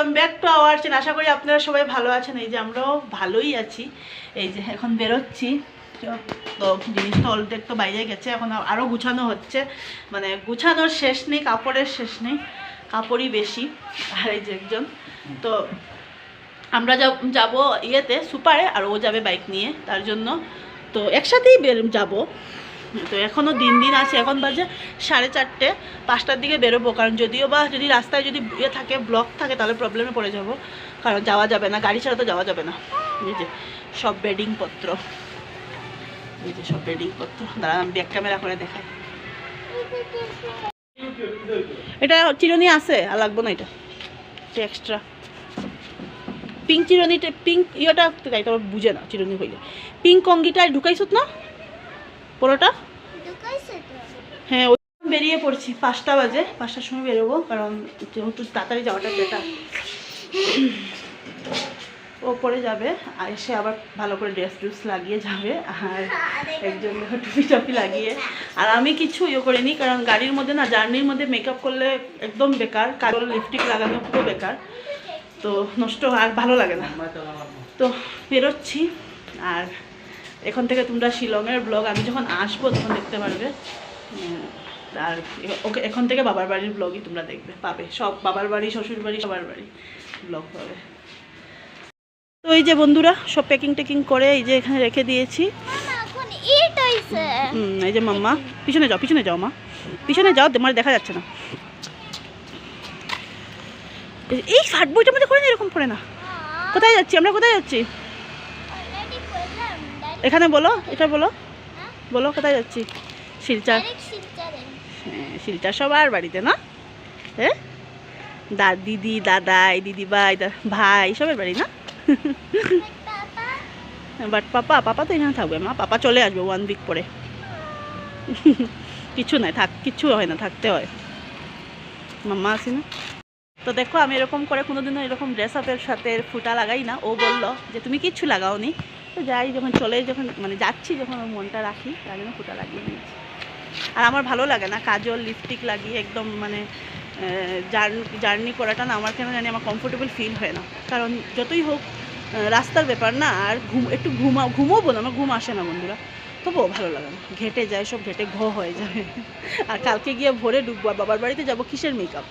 Welcome back to our channel আশা করি আপনারা সবাই ভালো আছেন। এই যে আমরাও ভালোই আছি। এই যে এখন বেরোচ্ছি। তো জিনিসটা অর্ধেক তো বাইরে গেছে। এখন আরও গুছানো হচ্ছে। মানে গুছানোর শেষ নেই, কাপড়ের শেষ নেই। কাপড়ই বেশি। আর এই যে একজন। তো আমরা যাব ইয়েতে, সুপারে। আর ও যাবে বাইক নিয়ে। তার জন্য তো একসাথেই বের, যাব। তো এখনও দিন দিন আছে, এখন বাজে সাড়ে চারটে, পাঁচটার দিকে বেরোবো। কারণ যদিও বা যদি রাস্তায় যদি ইয়ে থাকে ব্লক থাকে, তাহলে প্রবলেমে পড়ে যাব। কারণ যাওয়া যাবে না, গাড়ি ছাড়া তো যাওয়া যাবে না। এই যে সব বেডিংপত্র এই যে সব বেডিংপত্র দাঁড়া, আমি ব্যাক ক্যামেরা করে দেখাই। এটা চিরুনি আছে, আর লাগবো না এটা। এক্সট্রা পিঙ্ক চিরুনিটা পিঙ্ক ইয়েটা, তাই তো বুঝে না, চিরুনি হইলে। পিঙ্ক কঙ্গিটা ঢুকাইছত না? পরোটা হ্যাঁ ওই বেরিয়ে পড়ছি। পাঁচটা বাজে পাঁচটার সময় বেরোবো কারণ যেহেতু তাড়াতাড়ি যাওয়াটা বেটার ও পরে যাবে আর এসে আবার ভালো করে ড্রেস ট্রেস লাগিয়ে যাবে আর একজন টুপি টপি লাগিয়ে। আর আমি কিছু ইয়ে করিনি কারণ গাড়ির মধ্যে না জার্নির মধ্যে মেকআপ করলে একদম বেকার কারণ লিপস্টিক লাগানো পুরো বেকার। তো নষ্ট আর ভালো লাগে না। তো বেরোচ্ছি আর এখান থেকে তোমরা শিলংয়ের ব্লগ আমি যখন আসব তখন দেখতে পারবে। আর ওকে এখান থেকে বাবার বাড়ির ব্লগই তোমরা দেখবে পাবে। সব বাবার বাড়ি শ্বশুর বাড়ি সবার বাড়ি ব্লগ পাবে তো এই যে বন্ধুরা সব প্যাকিং টেকিং করে এই যে এখানে রেখে দিয়েছি। হুম এই যে মাম্মা পিছনে যাও পিছনে যাও মা। পিছনে যাও তোমার দেখা যাচ্ছে না। এই- শার্ট বইটার মধ্যে করে না এরকম করে না। কোথায় যাচ্ছি? আমরা কোথায় যাচ্ছি? এখানে বলো এটা বলো। বলো কোথায় যাচ্ছি? শিলচরে। হ্যাঁ শিলচার সবার বাড়িতে না? হ্যাঁ? দা দিদি দাদাই দিদি ভাই ভাই সবার বাড়ি না? বাট পাপা পাপা তো এখানে থাকবে মা। পাপা চলে আসবে ওয়ান উইক পরে। কিছু নাই থাক কিছু হয় না থাকতে হয়। মাম্মা আছি না? তো দেখো, আমি এরকম করে কোনোদিনও এরকম ড্রেস আপের সাথে ফুটা লাগাই না। ও বলল যে, তুমি কিচ্ছু লাগাওনি? তো যাই, যখন চলে, যখন মানে যাচ্ছি, যখন ওর মনটা রাখি, তার জন্য ফুটা লাগিয়ে নিয়েছি। আর আমার ভালো লাগে না, কাজল লিপস্টিক লাগিয়ে একদম মানে জার্নি করাটা না, আমার কেন জানি আমার কমফোর্টেবল ফিল হয় না। কারণ যতই হোক রাস্তার ব্যাপার না, আর ঘুম, একটু ঘুমা, ঘুমোবো না, আমার ঘুম আসে না, বন্ধুরা। তবুও ভালো লাগে না। ঘেটে যায় সব, ঘেটে ঘ হয়ে যাবে আর কালকে গিয়ে ভোরে ডুববো বাবার বাড়িতে যাব কিসের মেকআপ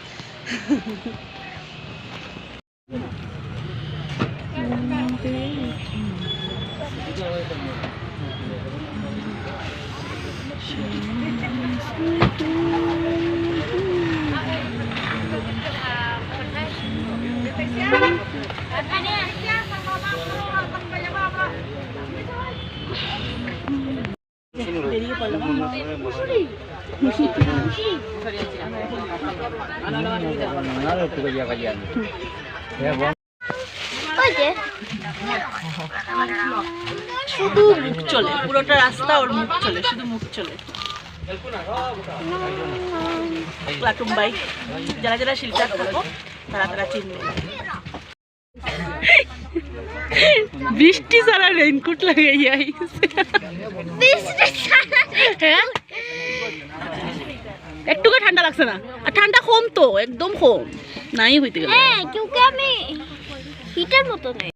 বেরিয়ে পড়লাম ওই যে শুধু মুখ চলে পুরোটা রাস্তা ওর মুখ চলে শুধু মুখ চলে। প্লাটুম বাইক যারা যারা শিলচার থাকো তারা তারা চিনবে। বৃষ্টি ছাড়া রেইনকোট লাগাই আইছে। হ্যাঁ? একটুকু ঠান্ডা লাগছে না। আর ঠান্ডা কম তো, একদম কম। নাই হইতে গেলে। হ্যাঁ কিউকে আমি হিটার মতো নেই?